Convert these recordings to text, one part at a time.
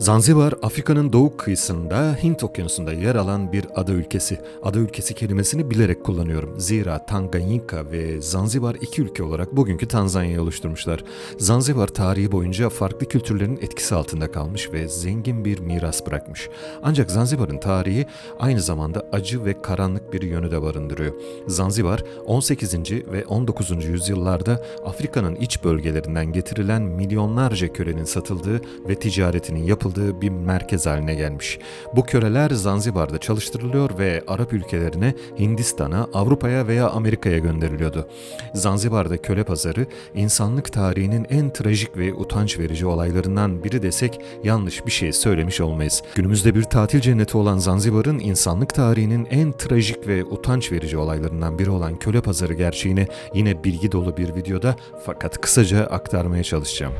Zanzibar, Afrika'nın doğu kıyısında Hint Okyanusu'nda yer alan bir ada ülkesi. Ada ülkesi kelimesini bilerek kullanıyorum. Zira Tanganyika ve Zanzibar iki ülke olarak bugünkü Tanzanya'yı oluşturmuşlar. Zanzibar tarihi boyunca farklı kültürlerin etkisi altında kalmış ve zengin bir miras bırakmış. Ancak Zanzibar'ın tarihi aynı zamanda acı ve karanlık bir yönü de barındırıyor. Zanzibar 18. ve 19. yüzyıllarda Afrika'nın iç bölgelerinden getirilen milyonlarca kölenin satıldığı ve ticaretinin yapıldığı bir merkez haline gelmiş. Bu köleler Zanzibar'da çalıştırılıyor ve Arap ülkelerine, Hindistan'a, Avrupa'ya veya Amerika'ya gönderiliyordu. Zanzibar'da köle pazarı insanlık tarihinin en trajik ve utanç verici olaylarından biri desek yanlış bir şey söylemiş olmayız. Günümüzde bir tatil cenneti olan Zanzibar'ın insanlık tarihinin en trajik ve utanç verici olaylarından biri olan köle pazarı gerçeğini yine bilgi dolu bir videoda fakat kısaca aktarmaya çalışacağım.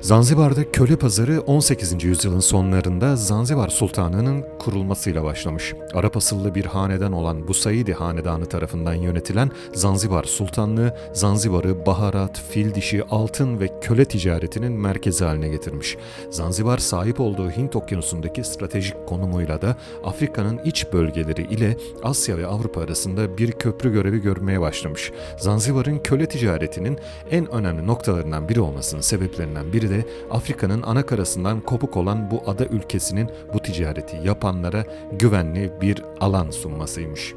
Zanzibar'da köle pazarı 18. yüzyılın sonlarında Zanzibar Sultanı'nın kurulmasıyla başlamış. Arap asıllı bir hanedan olan Busaidi Hanedanı tarafından yönetilen Zanzibar Sultanlığı, Zanzibar'ı baharat, fil dişi, altın ve köle ticaretinin merkezi haline getirmiş. Zanzibar sahip olduğu Hint Okyanusu'ndaki stratejik konumuyla da Afrika'nın iç bölgeleri ile Asya ve Avrupa arasında bir köprü görevi görmeye başlamış. Zanzibar'ın köle ticaretinin en önemli noktalarından biri olmasının sebeplerinden biri de Afrika'nın ana karasından kopuk olan bu ada ülkesinin bu ticareti yapanlara güvenli bir alan sunmasıymış.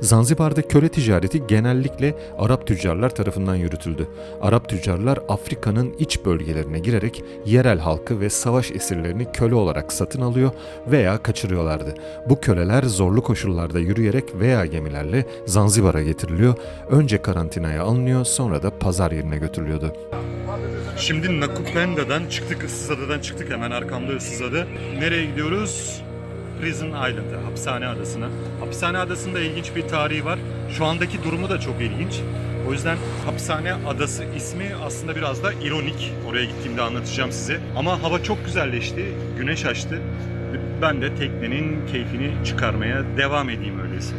Zanzibar'da köle ticareti genellikle Arap tüccarlar tarafından yürütüldü. Arap tüccarlar Afrika'nın iç bölgelerine girerek yerel halkı ve savaş esirlerini köle olarak satın alıyor veya kaçırıyorlardı. Bu köleler zorlu koşullarda yürüyerek veya gemilerle Zanzibar'a getiriliyor. Önce karantinaya alınıyor sonra da pazar yerine götürülüyordu. Şimdi Nakupenda'dan çıktık, Issızada'dan çıktık hemen arkamda Issızada. Nereye gidiyoruz? Prison Island'a, hapishane adasına. Hapishane adasında ilginç bir tarihi var. Şu andaki durumu da çok ilginç. O yüzden hapishane adası ismi aslında biraz da ironik. Oraya gittiğimde anlatacağım size. Ama hava çok güzelleşti, güneş açtı. Ben de teknenin keyfini çıkarmaya devam edeyim öyleyse.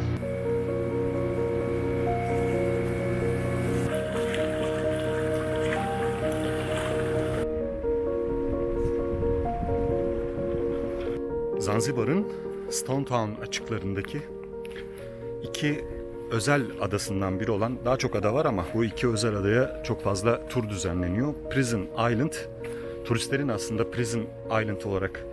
Zanzibar'ın Stone Town açıklarındaki iki özel adasından biri olan, daha çok ada var ama bu iki özel adaya çok fazla tur düzenleniyor. Prison Island, turistlerin aslında Prison Island olarak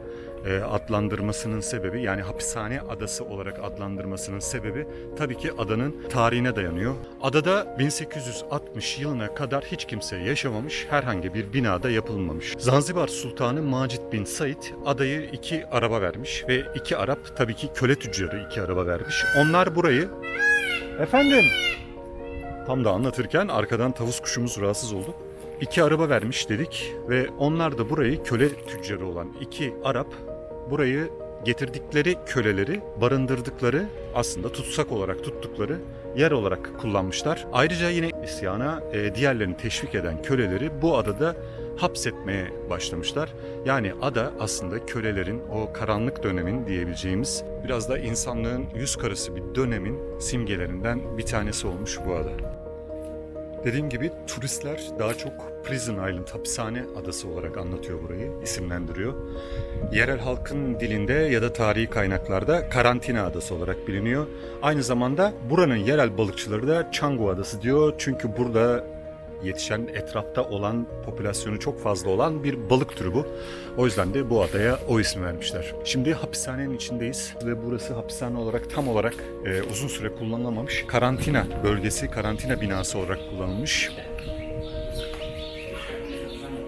e, adlandırmasının sebebi yani hapishane adası olarak adlandırmasının sebebi tabii ki adanın tarihine dayanıyor. Adada 1860 yılına kadar hiç kimse yaşamamış, herhangi bir binada yapılmamış. Zanzibar Sultanı Macit bin Said adayı iki araba vermiş ve iki Arap tabii ki köle tüccarı iki araba vermiş. Onlar burayı Efendim Tam da anlatırken arkadan tavus kuşumuz rahatsız oldu. İki araba vermiş dedik ve onlar da burayı köle tüccarı olan iki Arap burayı getirdikleri köleleri barındırdıkları aslında tutsak olarak tuttukları yer olarak kullanmışlar. Ayrıca yine isyana e, diğerlerini teşvik eden köleleri bu adada hapsetmeye başlamışlar. Yani ada aslında kölelerin o karanlık dönemin diyebileceğimiz biraz da insanlığın yüz karası bir dönemin simgelerinden bir tanesi olmuş bu ada. Dediğim gibi turistler daha çok Prison Island hapishane adası olarak anlatıyor burayı, isimlendiriyor. Yerel halkın dilinde ya da tarihi kaynaklarda karantina adası olarak biliniyor. Aynı zamanda buranın yerel balıkçıları da Canggu adası diyor. Çünkü burada yetişen etrafta olan popülasyonu çok fazla olan bir balık türü bu. O yüzden de bu adaya o ismi vermişler. Şimdi hapishanenin içindeyiz ve burası hapishane olarak tam olarak e, uzun süre kullanılamamış. Karantina bölgesi, karantina binası olarak kullanılmış.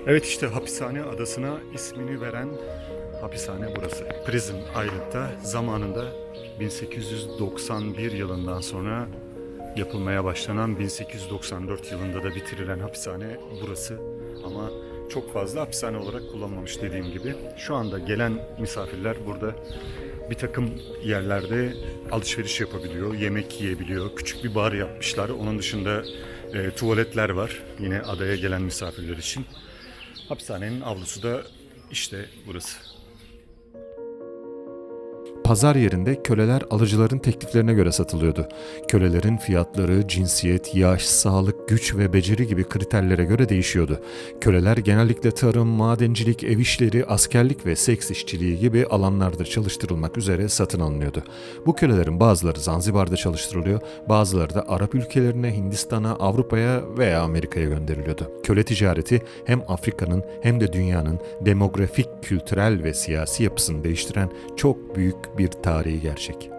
Evet işte hapishane adasına ismini veren hapishane burası. Prison Island'da zamanında 1891 yılından sonra yapılmaya başlanan 1894 yılında da bitirilen hapishane burası. Ama çok fazla hapishane olarak kullanılmamış dediğim gibi. Şu anda gelen misafirler burada bir takım yerlerde alışveriş yapabiliyor, yemek yiyebiliyor. Küçük bir bar yapmışlar. Onun dışında e, tuvaletler var yine adaya gelen misafirler için. Hapishanenin avlusu da işte burası. Pazar yerinde köleler alıcıların tekliflerine göre satılıyordu. Kölelerin fiyatları cinsiyet, yaş, sağlık, güç ve beceri gibi kriterlere göre değişiyordu. Köleler genellikle tarım, madencilik, ev işleri, askerlik ve seks işçiliği gibi alanlarda çalıştırılmak üzere satın alınıyordu. Bu kölelerin bazıları Zanzibar'da çalıştırılıyor, bazıları da Arap ülkelerine, Hindistan'a, Avrupa'ya veya Amerika'ya gönderiliyordu. Köle ticareti hem Afrika'nın hem de dünyanın demografik, kültürel ve siyasi yapısını değiştiren çok büyük bir tarihi gerçek.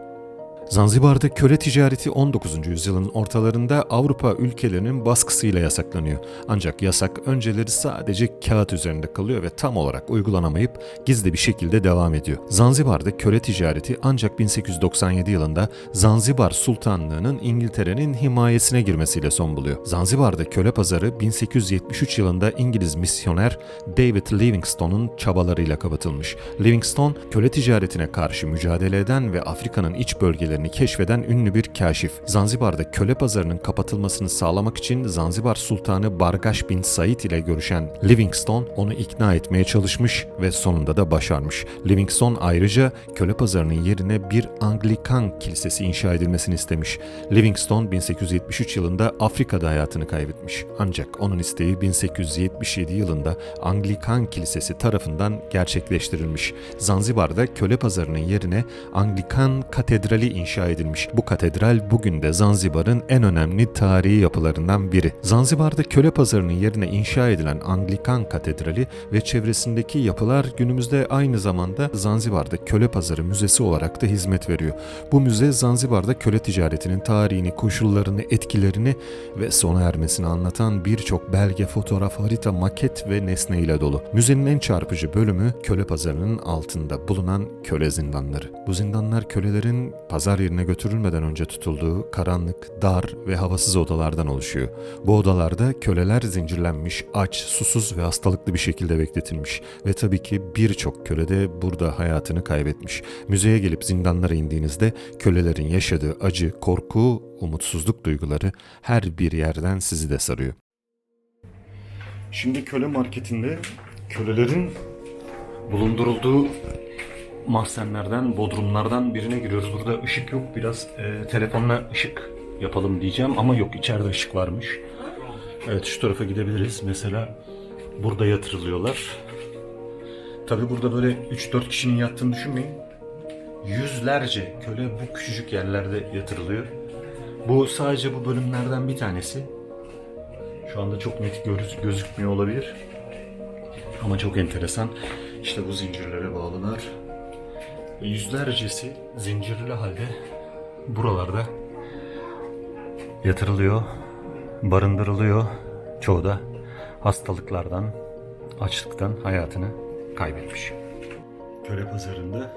Zanzibar'da köle ticareti 19. yüzyılın ortalarında Avrupa ülkelerinin baskısıyla yasaklanıyor. Ancak yasak önceleri sadece kağıt üzerinde kalıyor ve tam olarak uygulanamayıp gizli bir şekilde devam ediyor. Zanzibar'da köle ticareti ancak 1897 yılında Zanzibar Sultanlığı'nın İngiltere'nin himayesine girmesiyle son buluyor. Zanzibar'da köle pazarı 1873 yılında İngiliz misyoner David Livingstone'un çabalarıyla kapatılmış. Livingstone köle ticaretine karşı mücadele eden ve Afrika'nın iç bölgelerini keşfeden ünlü bir kaşif. Zanzibar'da köle pazarının kapatılmasını sağlamak için Zanzibar Sultanı Bargash bin Said ile görüşen Livingstone onu ikna etmeye çalışmış ve sonunda da başarmış. Livingstone ayrıca köle pazarının yerine bir Anglikan kilisesi inşa edilmesini istemiş. Livingstone 1873 yılında Afrika'da hayatını kaybetmiş. Ancak onun isteği 1877 yılında Anglikan Kilisesi tarafından gerçekleştirilmiş. Zanzibar'da köle pazarının yerine Anglikan Katedrali inşa edilmiş. Bu katedral bugün de Zanzibar'ın en önemli tarihi yapılarından biri. Zanzibar'da köle pazarının yerine inşa edilen Anglikan Katedrali ve çevresindeki yapılar günümüzde aynı zamanda Zanzibar'da köle pazarı müzesi olarak da hizmet veriyor. Bu müze Zanzibar'da köle ticaretinin tarihini, koşullarını, etkilerini ve sona ermesini anlatan birçok belge, fotoğraf, harita, maket ve nesne ile dolu. Müzenin en çarpıcı bölümü köle pazarının altında bulunan köle zindanları. Bu zindanlar kölelerin pazar yerine götürülmeden önce tutulduğu karanlık, dar ve havasız odalardan oluşuyor. Bu odalarda köleler zincirlenmiş, aç, susuz ve hastalıklı bir şekilde bekletilmiş ve tabii ki birçok köle de burada hayatını kaybetmiş. Müzeye gelip zindanlara indiğinizde kölelerin yaşadığı acı, korku, umutsuzluk duyguları her bir yerden sizi de sarıyor. Şimdi köle marketinde kölelerin bulundurulduğu mahzenlerden, bodrumlardan birine giriyoruz. Burada ışık yok. Biraz e, telefonla ışık yapalım diyeceğim ama yok içeride ışık varmış. Evet şu tarafa gidebiliriz. Mesela burada yatırılıyorlar. Tabi burada böyle 3-4 kişinin yattığını düşünmeyin. Yüzlerce köle bu küçücük yerlerde yatırılıyor. Bu sadece bu bölümlerden bir tanesi. Şu anda çok net göz, gözükmüyor olabilir. Ama çok enteresan. İşte bu zincirlere bağlılar. Yüzlercesi zincirli halde buralarda yatırılıyor, barındırılıyor. Çoğu da hastalıklardan, açlıktan hayatını kaybetmiş. Köle pazarında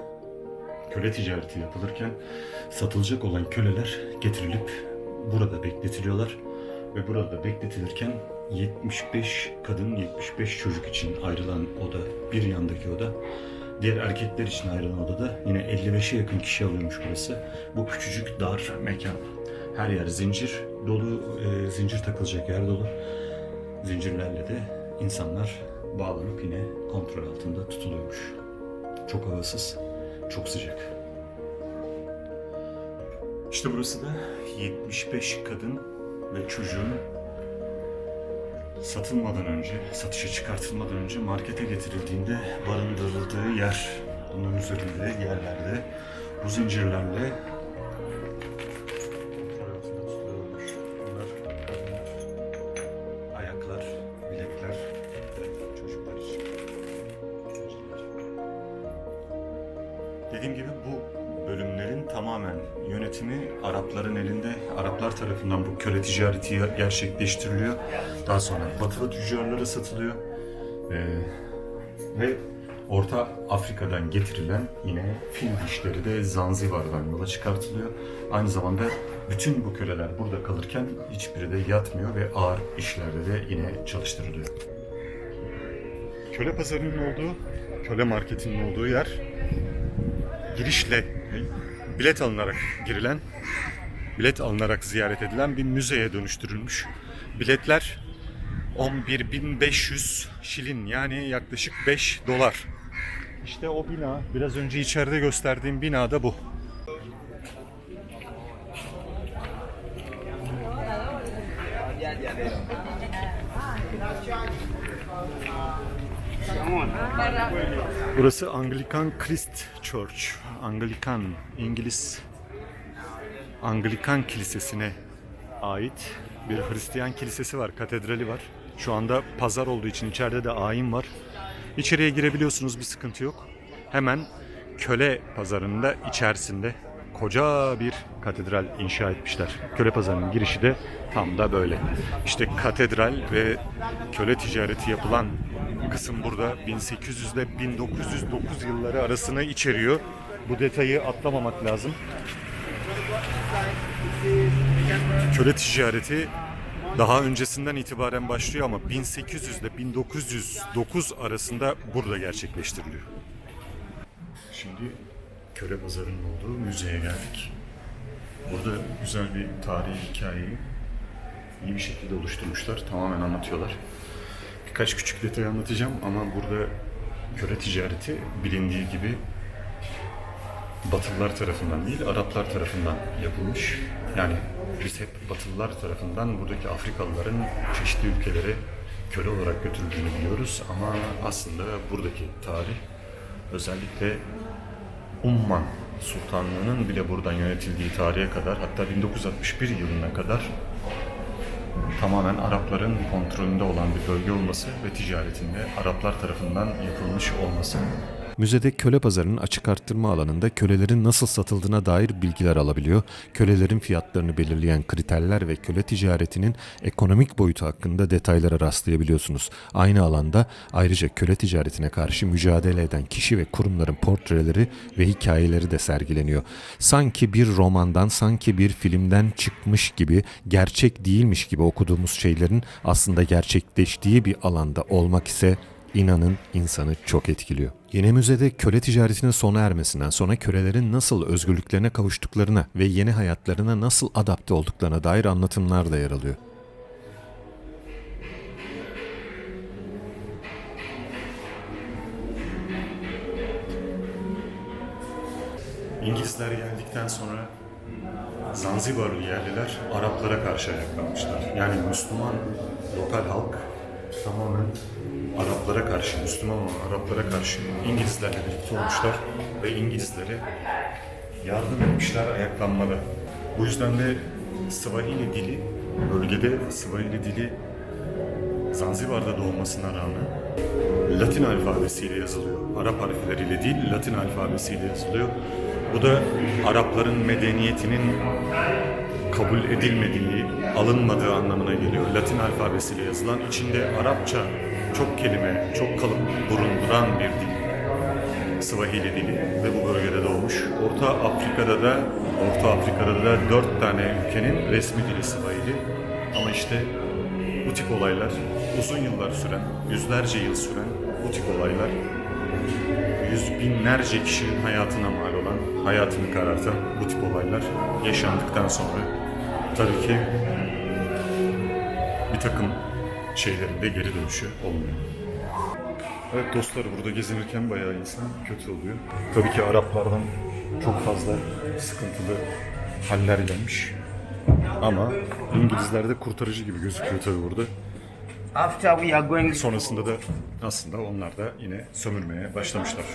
köle ticareti yapılırken satılacak olan köleler getirilip burada bekletiliyorlar ve burada bekletilirken 75 kadın 75 çocuk için ayrılan oda bir yandaki oda diğer erkekler için ayrılan odada yine 55'e yakın kişi alıyormuş burası. Bu küçücük dar mekan. Her yer zincir dolu, e, zincir takılacak yer dolu. Zincirlerle de insanlar bağlanıp yine kontrol altında tutuluyormuş. Çok havasız, çok sıcak. İşte burası da 75 kadın ve çocuğun satılmadan önce, satışa çıkartılmadan önce markete getirildiğinde barındırıldığı yer. Bunun üzerinde yerlerde bu zincirlerle. Dediğim gibi bu bölümlerin tamamen yönetimi Arapların elinde. Araplar tarafından bu köle ticareti gerçekleştiriliyor. Daha sonra batılı tüccarlara satılıyor. Ee, ve Orta Afrika'dan getirilen yine fil dişleri de Zanzibar'dan yola çıkartılıyor. Aynı zamanda bütün bu köleler burada kalırken hiçbiri de yatmıyor ve ağır işlerde de yine çalıştırılıyor. Köle pazarının olduğu, köle marketinin olduğu yer girişle bilet alınarak girilen, bilet alınarak ziyaret edilen bir müzeye dönüştürülmüş. Biletler 11.500 şilin yani yaklaşık 5 dolar. İşte o bina, biraz önce içeride gösterdiğim bina da bu. Burası Anglican Christ Church. Anglikan, İngiliz Anglikan Kilisesi'ne ait bir Hristiyan kilisesi var, katedrali var. Şu anda pazar olduğu için içeride de ayin var. İçeriye girebiliyorsunuz bir sıkıntı yok. Hemen köle pazarının da içerisinde koca bir katedral inşa etmişler. Köle pazarının girişi de tam da böyle. İşte katedral ve köle ticareti yapılan kısım burada 1800 ile 1909 yılları arasını içeriyor. Bu detayı atlamamak lazım. Köle ticareti daha öncesinden itibaren başlıyor ama 1800 ile 1909 arasında burada gerçekleştiriliyor. Şimdi köle pazarının olduğu müzeye geldik. Burada güzel bir tarihi hikayeyi iyi bir şekilde oluşturmuşlar. Tamamen anlatıyorlar. Birkaç küçük detay anlatacağım ama burada köle ticareti bilindiği gibi Batılılar tarafından değil, Araplar tarafından yapılmış. Yani biz hep Batılılar tarafından buradaki Afrikalıların çeşitli ülkelere köle olarak götürüldüğünü biliyoruz. Ama aslında buradaki tarih özellikle Umman Sultanlığı'nın bile buradan yönetildiği tarihe kadar hatta 1961 yılına kadar tamamen Arapların kontrolünde olan bir bölge olması ve ticaretinde Araplar tarafından yapılmış olması. Müzede köle pazarının açık arttırma alanında kölelerin nasıl satıldığına dair bilgiler alabiliyor. Kölelerin fiyatlarını belirleyen kriterler ve köle ticaretinin ekonomik boyutu hakkında detaylara rastlayabiliyorsunuz. Aynı alanda ayrıca köle ticaretine karşı mücadele eden kişi ve kurumların portreleri ve hikayeleri de sergileniyor. Sanki bir romandan, sanki bir filmden çıkmış gibi, gerçek değilmiş gibi okuduğumuz şeylerin aslında gerçekleştiği bir alanda olmak ise İnanın insanı çok etkiliyor. Yeni müzede köle ticaretinin sona ermesinden sonra kölelerin nasıl özgürlüklerine kavuştuklarına ve yeni hayatlarına nasıl adapte olduklarına dair anlatımlar da yer alıyor. İngilizler geldikten sonra Zanzibarlı yerliler Araplara karşı ayaklanmışlar. Yani Müslüman lokal halk tamamen Araplara karşı, Müslüman olan Araplara karşı İngilizlerle birlikte olmuşlar ve İngilizlere yardım etmişler ayaklanmada. Bu yüzden de Swahili dili, bölgede Swahili dili Zanzibar'da doğmasına rağmen Latin alfabesiyle yazılıyor. Arap harfleriyle değil, Latin alfabesiyle yazılıyor. Bu da Arapların medeniyetinin kabul edilmediği, alınmadığı anlamına geliyor. Latin alfabesiyle yazılan, içinde Arapça çok kelime, çok kalıp bulunduran bir dil. Swahili dili ve bu bölgede doğmuş. Orta Afrika'da da Orta Afrika'da da dört tane ülkenin resmi dili Swahili. Ama işte bu tip olaylar uzun yıllar süren, yüzlerce yıl süren bu tip olaylar yüz binlerce kişinin hayatına mal olan, hayatını karartan bu tip olaylar yaşandıktan sonra tabii ki takım şeylerin de geri dönüşü olmuyor. Evet dostlar burada gezinirken bayağı insan kötü oluyor. Tabii ki Araplardan çok fazla sıkıntılı haller gelmiş. Ama İngilizler de kurtarıcı gibi gözüküyor tabii burada. After we are going Sonrasında da aslında onlar da yine sömürmeye başlamışlar.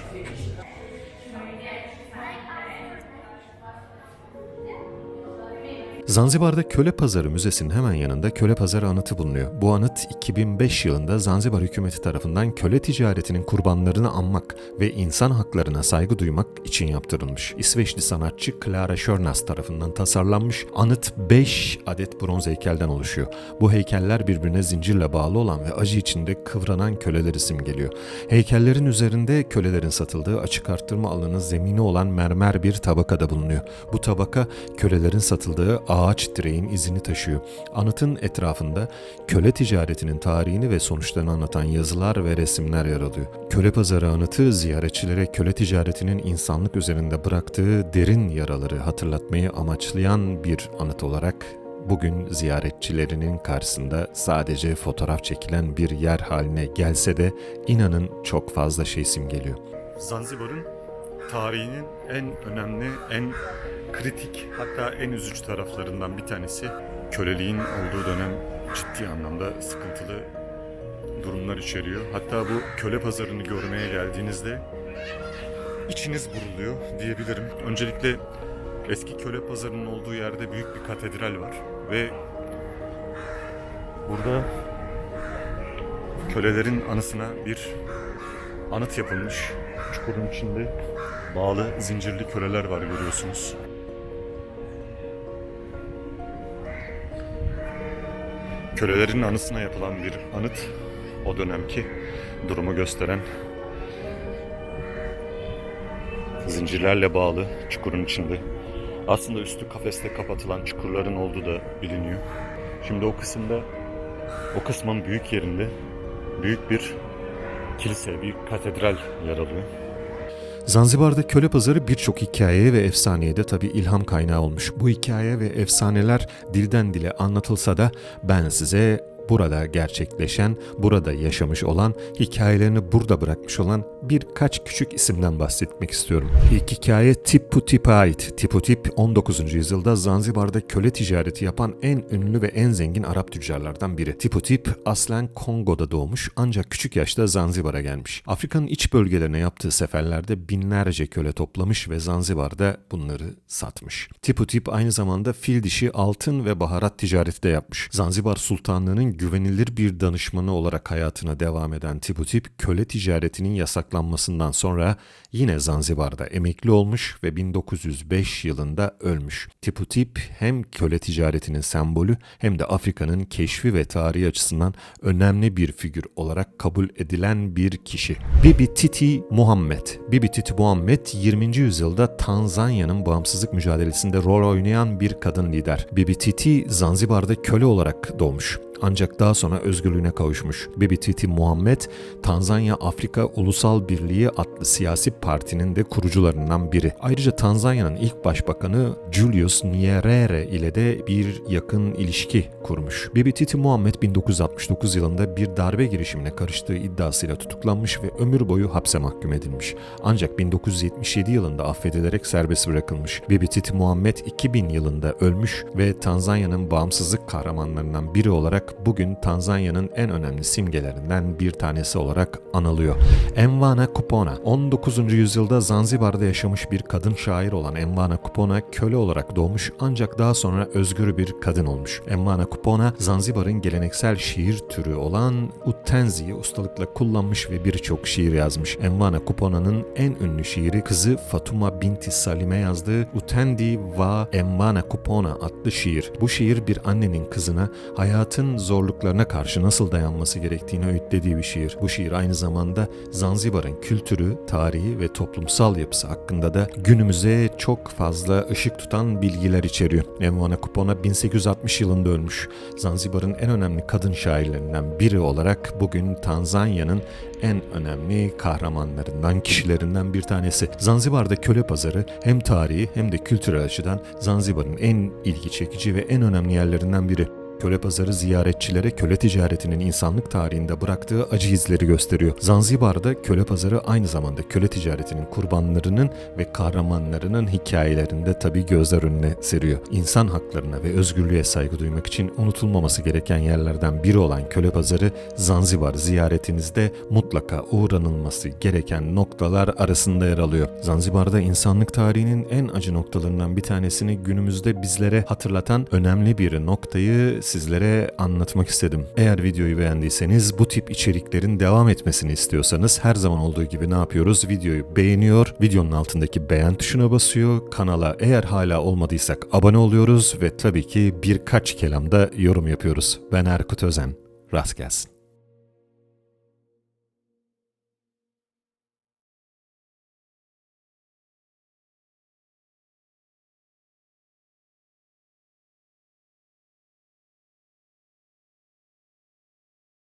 Zanzibar'da Köle Pazarı Müzesi'nin hemen yanında Köle Pazarı anıtı bulunuyor. Bu anıt 2005 yılında Zanzibar hükümeti tarafından köle ticaretinin kurbanlarını anmak ve insan haklarına saygı duymak için yaptırılmış. İsveçli sanatçı Clara Schörnas tarafından tasarlanmış anıt 5 adet bronz heykelden oluşuyor. Bu heykeller birbirine zincirle bağlı olan ve acı içinde kıvranan köleleri simgeliyor. Heykellerin üzerinde kölelerin satıldığı açık arttırma alanı zemini olan mermer bir tabaka da bulunuyor. Bu tabaka kölelerin satıldığı ağaç direğin izini taşıyor. Anıtın etrafında köle ticaretinin tarihini ve sonuçlarını anlatan yazılar ve resimler yer alıyor. Köle pazarı anıtı ziyaretçilere köle ticaretinin insanlık üzerinde bıraktığı derin yaraları hatırlatmayı amaçlayan bir anıt olarak bugün ziyaretçilerinin karşısında sadece fotoğraf çekilen bir yer haline gelse de inanın çok fazla şey simgeliyor. Zanzibar'ın tarihinin en önemli, en kritik hatta en üzücü taraflarından bir tanesi köleliğin olduğu dönem ciddi anlamda sıkıntılı durumlar içeriyor. Hatta bu köle pazarını görmeye geldiğinizde içiniz buruluyor diyebilirim. Öncelikle eski köle pazarının olduğu yerde büyük bir katedral var ve burada kölelerin anısına bir anıt yapılmış. Çukurun içinde bağlı zincirli köleler var görüyorsunuz. Kölelerin anısına yapılan bir anıt o dönemki durumu gösteren zincirlerle bağlı çukurun içinde. Aslında üstü kafeste kapatılan çukurların olduğu da biliniyor. Şimdi o kısımda o kısmın büyük yerinde büyük bir kilise, büyük katedral yer alıyor. Zanzibar'da köle pazarı birçok hikayeye ve efsaneye de tabi ilham kaynağı olmuş. Bu hikaye ve efsaneler dilden dile anlatılsa da ben size burada gerçekleşen, burada yaşamış olan, hikayelerini burada bırakmış olan birkaç küçük isimden bahsetmek istiyorum. İlk hikaye Tipu Tip'e ait. Tipu Tip 19. yüzyılda Zanzibar'da köle ticareti yapan en ünlü ve en zengin Arap tüccarlardan biri. Tipu Tip aslen Kongo'da doğmuş ancak küçük yaşta Zanzibar'a gelmiş. Afrika'nın iç bölgelerine yaptığı seferlerde binlerce köle toplamış ve Zanzibar'da bunları satmış. Tipu Tip aynı zamanda fil dişi, altın ve baharat ticareti de yapmış. Zanzibar Sultanlığı'nın güvenilir bir danışmanı olarak hayatına devam eden Tipu Tip, köle ticaretinin yasaklanmasından sonra yine Zanzibar'da emekli olmuş ve 1905 yılında ölmüş. Tipu Tip hem köle ticaretinin sembolü hem de Afrika'nın keşfi ve tarihi açısından önemli bir figür olarak kabul edilen bir kişi. Bibi Titi Muhammed. Bibi Titi Muhammed 20. yüzyılda Tanzanya'nın bağımsızlık mücadelesinde rol oynayan bir kadın lider. Bibi Titi Zanzibar'da köle olarak doğmuş ancak daha sonra özgürlüğüne kavuşmuş. Bibi Titi Muhammed, Tanzanya Afrika Ulusal Birliği adlı siyasi partinin de kurucularından biri. Ayrıca Tanzanya'nın ilk başbakanı Julius Nyerere ile de bir yakın ilişki kurmuş. Bibi Titi Muhammed 1969 yılında bir darbe girişimine karıştığı iddiasıyla tutuklanmış ve ömür boyu hapse mahkum edilmiş. Ancak 1977 yılında affedilerek serbest bırakılmış. Bibi Titi Muhammed 2000 yılında ölmüş ve Tanzanya'nın bağımsızlık kahramanlarından biri bugün Tanzanya'nın en önemli simgelerinden bir tanesi olarak anılıyor. Envana Kupona 19. yüzyılda Zanzibar'da yaşamış bir kadın şair olan Envana Kupona köle olarak doğmuş ancak daha sonra özgür bir kadın olmuş. Envana Kupona Zanzibar'ın geleneksel şiir türü olan Utenzi'yi ustalıkla kullanmış ve birçok şiir yazmış. Envana Kupona'nın en ünlü şiiri kızı Fatuma binti Salim'e yazdığı Utendi va Envana Kupona adlı şiir. Bu şiir bir annenin kızına hayatın zorluklarına karşı nasıl dayanması gerektiğini öğütlediği bir şiir. Bu şiir aynı zamanda Zanzibar'ın kültürü, tarihi ve toplumsal yapısı hakkında da günümüze çok fazla ışık tutan bilgiler içeriyor. Envana Kupona 1860 yılında ölmüş. Zanzibar'ın en önemli kadın şairlerinden biri olarak bugün Tanzanya'nın en önemli kahramanlarından, kişilerinden bir tanesi. Zanzibar'da köle pazarı hem tarihi hem de kültürel açıdan Zanzibar'ın en ilgi çekici ve en önemli yerlerinden biri. Köle pazarı ziyaretçilere köle ticaretinin insanlık tarihinde bıraktığı acı izleri gösteriyor. Zanzibar'da köle pazarı aynı zamanda köle ticaretinin kurbanlarının ve kahramanlarının hikayelerinde tabii gözler önüne seriyor. İnsan haklarına ve özgürlüğe saygı duymak için unutulmaması gereken yerlerden biri olan köle pazarı Zanzibar ziyaretinizde mutlaka uğranılması gereken noktalar arasında yer alıyor. Zanzibar'da insanlık tarihinin en acı noktalarından bir tanesini günümüzde bizlere hatırlatan önemli bir noktayı sizlere anlatmak istedim. Eğer videoyu beğendiyseniz bu tip içeriklerin devam etmesini istiyorsanız her zaman olduğu gibi ne yapıyoruz? Videoyu beğeniyor, videonun altındaki beğen tuşuna basıyor, kanala eğer hala olmadıysak abone oluyoruz ve tabii ki birkaç kelamda yorum yapıyoruz. Ben Erkut Özen. Rast gelsin.